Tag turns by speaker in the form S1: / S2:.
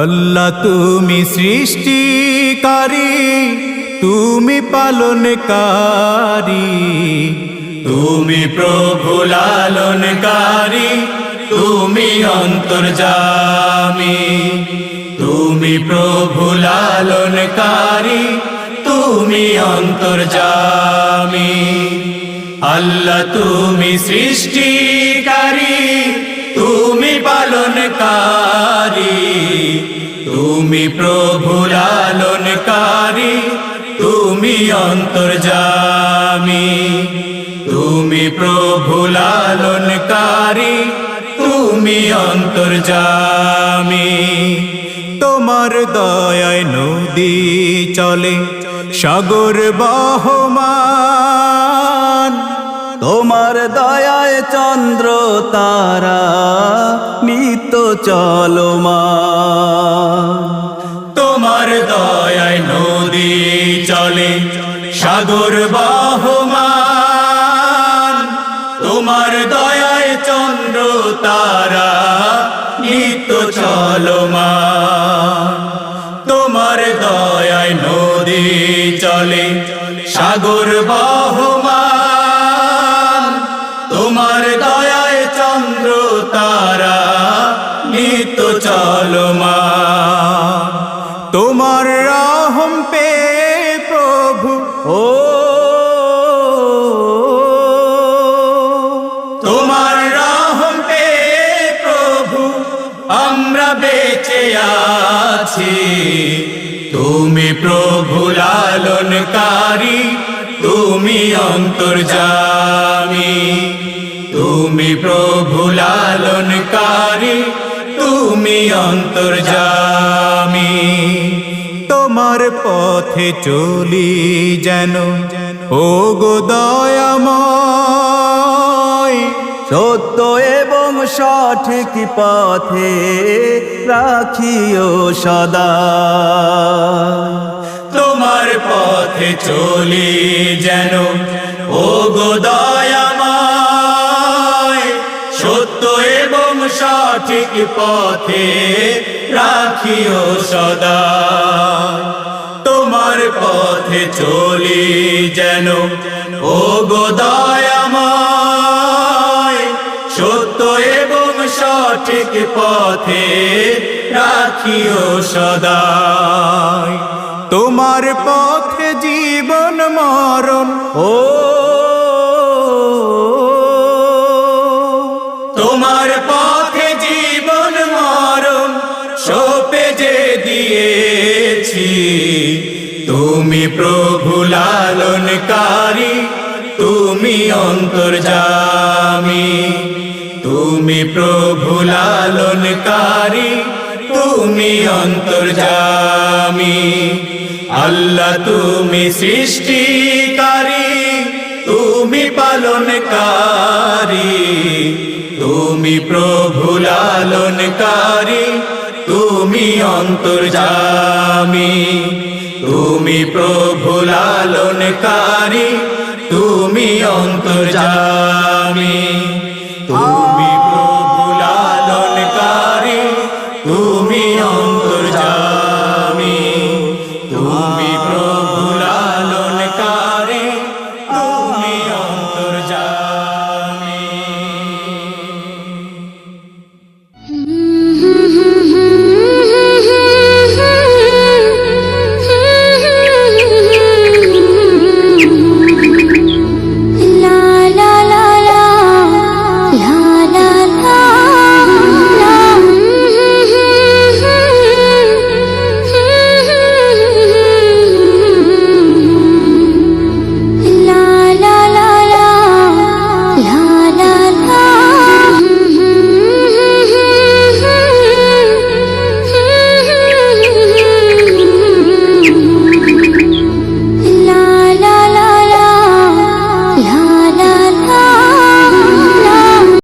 S1: আল্লাহ তুমি সৃষ্টিকারী, তুমি পালনকারী, তুমি প্রভু লালনকারী, তুমি অন্তর্জামী তুমি প্রভু লালনকারী, তুমি অন্তর্জামী আল্লাহ তুমি সৃষ্টিকারী, তুমি পালনকারী। তুমি প্রভু লালনকারী, তুমি অন্তর্জামী তুমি প্রভু লালনকারী, তুমি অন্তর্জামী তোমার দয়ায় নদী চলে, সাগর বহমান
S2: তোমার দয়ায় চন্দ্র তারা, নিত্য চলমা।
S1: তোমার দয়ায় নদী চলে, সাগর বহমান। তোমার দয়ায় চন্দ্র তারা, নিত্য চলমান তোমার দয়ায় নদী চলে, সাগর বহমান নিত্য চলমান তোমার রহম পে প্রভু,
S2: ও।
S1: তোমার রহম পে প্রভু, আমরা বেঁচে আছি। তুমি প্রভু লালনকারী, তুমি অন্তর্জামী তুমি প্রভু লালনকারী তুমি অন্তর্জামী তোমার পথে চলি যেন। ও গো দয়াময়,
S2: সত্য এবং সঠিক পথে রাখিও সদা।
S1: তোমার পথে চলি যেন। ও গো সঠিক পথে রাখিও সদা। তোমার পথে চলি যেন ও গোদয়াময় সত্য এবং সঠিক পথে রাখিও সদাই তোমার পথে জীবন মরণ,
S2: ও
S1: তোমার পথে তুমি প্রভু লালনকারী, তুমি অন্তর্জামী তুমি প্রভু লালনকারী, তুমি অন্তর্জামী আল্লাহ তুমি সৃষ্টিকারী, তুমি পালনকারী। তুমি প্রভু লালনকারী তুমি অন্তর্জামি তুমি প্রভু লালনকারী তুমি অন্তর্জামী।